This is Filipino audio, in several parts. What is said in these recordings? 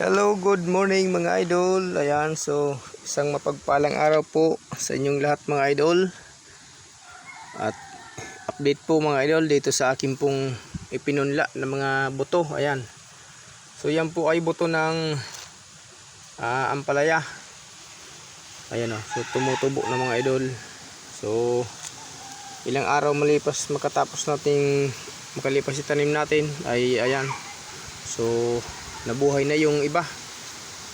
Hello, good morning mga idol. Ayan, so isang mapagpalang araw po sa inyong lahat mga idol. At update po mga idol dito sa akin pong ipinunla ng mga buto. Ayan. So yan po ay buto ng ah, ampalaya. Ayan o, so tumutubo na mga idol. So ilang araw malipas makatapos nating makalipas itanim natin ay ayan. So nabuhay na yung iba.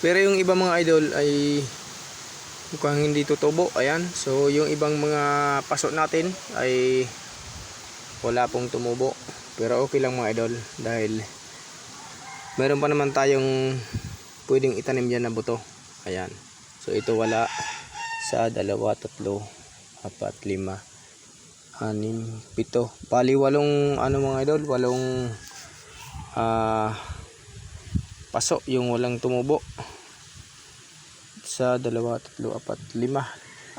Pero yung iba mga idol ay mukhang hindi tutubo. Ayan. So yung ibang mga paso natin ay wala pong tumubo. Pero okay lang mga idol dahil meron pa naman tayong pwedeng itanim dyan na buto. Ayan. So ito wala sa dalawa, tatlo, apat, lima anim, pito. Bali walong ano mga idol? Walong ah paso yung walang tumubo. Sa dalawa, tatlo, apat, lima.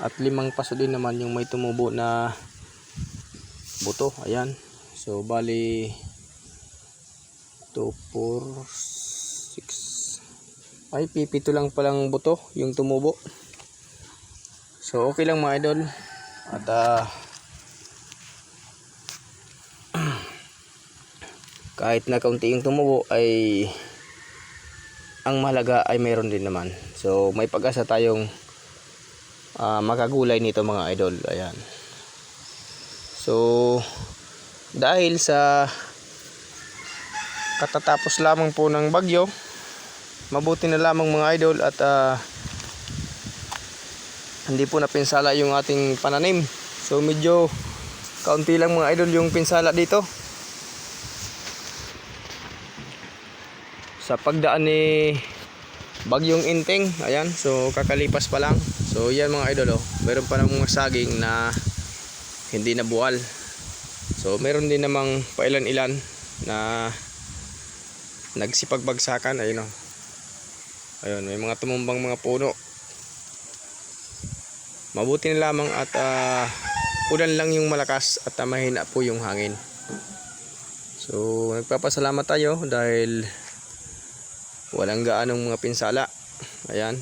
At limang paso din naman yung may tumubo na buto. Ayan. So bali 2, 4, 6 ay pipito lang palang buto yung tumubo. So okay lang mga idol. At ah kahit na kaunti yung tumubo ay ang mahalaga ay mayroon din naman. So may pag-asa tayong ah, makagulay nito mga idol. Ayan. So dahil sa katatapos lamang po ng bagyo, mabuti na lamang mga idol at ah, hindi po napinsala yung ating pananim. So medyo kaunti lang mga idol yung pinsala dito. Sa pagdaan ni Bagyong Inteng ayan so kakalipas pa lang. So yan mga idol oh. Meron pa ng mga saging na hindi nabuwal. So meron din namang pailan-ilan na nagsipagbagsakan. Ayun oh. Ayun may mga tumumbang mga puno. Mabuti na lamang at ah, ulan lang yung malakas at ah, mahina po yung hangin. So nagpapasalamat tayo dahil walang gaanong mga pinsala. Ayan.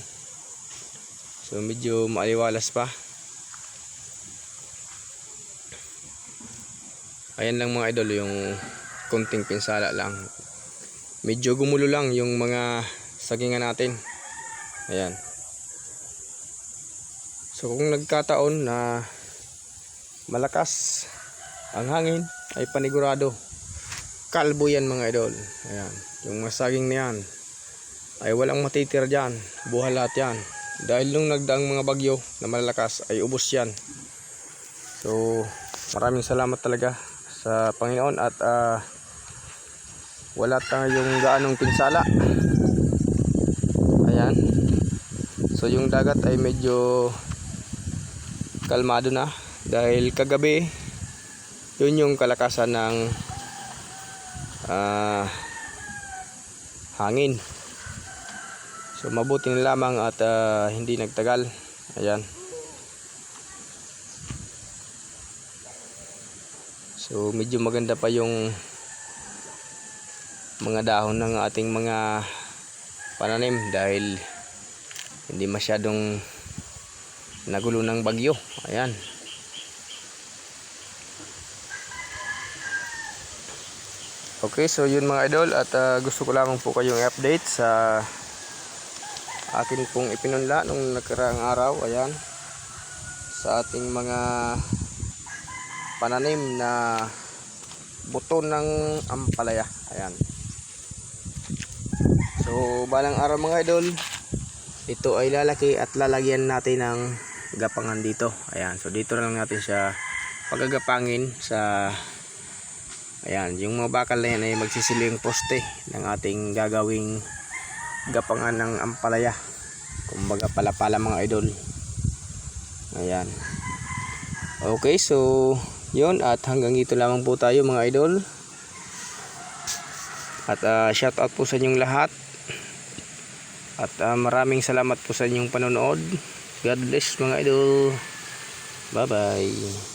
So medyo maaliwalas pa. Ayan lang mga idol yung konting pinsala lang. Medyo gumulo lang yung mga sagingan natin. Ayan. So kung nagkataon na malakas ang hangin ay panigurado. Kalbo yan mga idol. Ayan. Yung masaging na yan ay walang matitira dyan. Buhay lahat yan. Dahil nung nagdaang mga bagyo na malalakas ay ubos yan. So maraming salamat talaga sa Panginoon at ah, wala tayong gaanong pinsala. Ayan. So yung dagat ay medyo kalmado na dahil kagabi yun yung kalakasan ng ah, hangin So mabuti na lamang at ah, hindi nagtagal. Ayan. So medyo maganda pa yung mga dahon ng ating mga pananim dahil hindi masyadong nagulo ng bagyo. Ayan. Okay, so yun mga idol at ah, gusto ko lamang po kayong i-update sa akin pong ipinunla nung nakaraang araw ayan. Sa ating mga pananim na buto ng ampalaya ayan. So balang araw mga idol ito ay lalaki at lalagyan natin ng gapangan dito ayan. So dito na lang natin siya pagagapangin sa ayan yung mga bakal na yan ay magsisiling poste ng ating gagawing gapangan ng ampalaya. Kumbaga pala-pala mga idol. Ayan. Okay so yun at hanggang dito lamang po tayo mga idol. At uh, shout out po sa inyong lahat. At ah, maraming salamat po sa inyong panonood. God bless mga idol. Bye bye